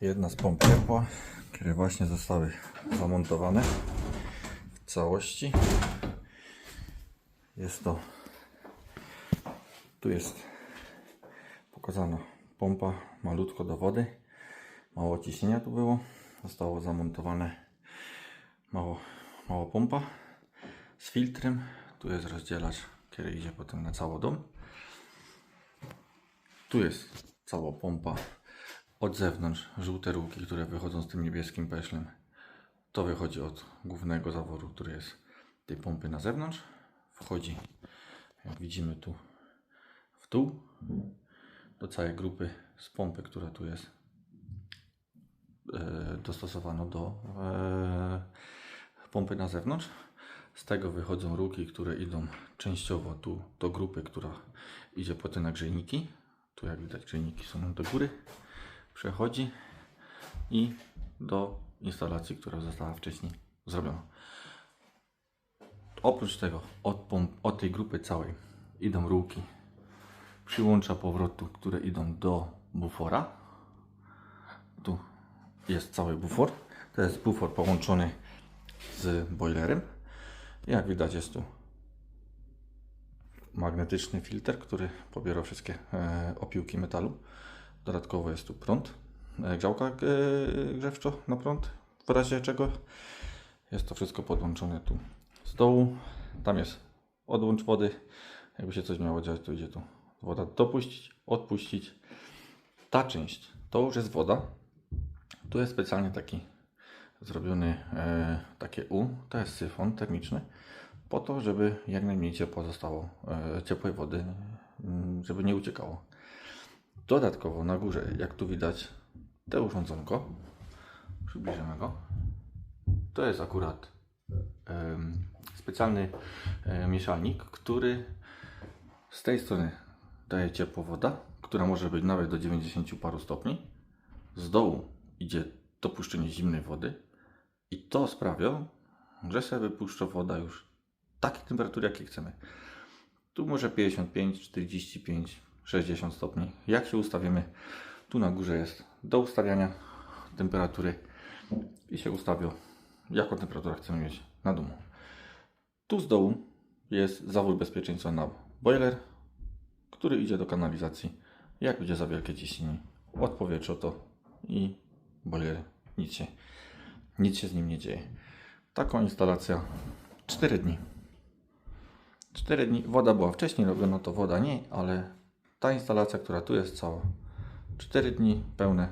jedna z pomp ciepła, które właśnie zostały zamontowane w całości. Jest to, tu jest pokazana pompa malutko do wody, mało ciśnienia tu było, zostało zamontowane mało, mało pompa z filtrem, tu jest rozdzielacz, który idzie potem na cały dom. Tu jest cała pompa od zewnątrz, żółte rurki, które wychodzą z tym niebieskim peszlem. To wychodzi od głównego zaworu, który jest tej pompy na zewnątrz. Wchodzi, jak widzimy tu, w dół do całej grupy z pompy, która tu jest e, dostosowano do e, pompy na zewnątrz. Z tego wychodzą ruki, które idą częściowo tu do grupy, która idzie po te nagrzejniki. Tu jak widać grzejniki są do góry. Przechodzi i do instalacji, która została wcześniej zrobiona. Oprócz tego od, pomp, od tej grupy całej idą ruki przyłącza powrotu, które idą do bufora. Tu jest cały bufor. To jest bufor połączony z boilerem. Jak widać jest tu magnetyczny filtr, który pobiera wszystkie e, opiłki metalu. Dodatkowo jest tu prąd, e, grzałka e, grzewczo na prąd, w razie czego jest to wszystko podłączone tu z dołu. Tam jest odłącz wody. Jakby się coś miało dziać, to idzie tu woda dopuścić, odpuścić. Ta część to już jest woda. Tu jest specjalnie taki zrobiony e, takie U, to jest syfon termiczny, po to, żeby jak najmniej ciepło zostało, e, ciepłej wody, mm, żeby nie uciekało. Dodatkowo na górze, jak tu widać, te urządzonko, przybliżymy go, to jest akurat em, specjalny e, mieszalnik, który z tej strony daje ciepło woda, która może być nawet do 90 paru stopni. Z dołu idzie dopuszczenie zimnej wody i to sprawia, że sobie wypuszcza woda już takiej temperatury, jakiej chcemy. Tu może 55, 45, 60 stopni. Jak się ustawimy, tu na górze jest do ustawiania temperatury i się ustawia, jaką temperaturę chcemy mieć na domu. Tu z dołu jest zawór bezpieczeństwa na boiler, który idzie do kanalizacji. Jak będzie za wielkie ciśnienie, odpowietrze to i boiler, nic się, nic się z nim nie dzieje. Taką instalacja 4 dni. 4 dni. Woda była wcześniej robiona, to woda nie, ale ta instalacja, która tu jest cała, 4 dni pełne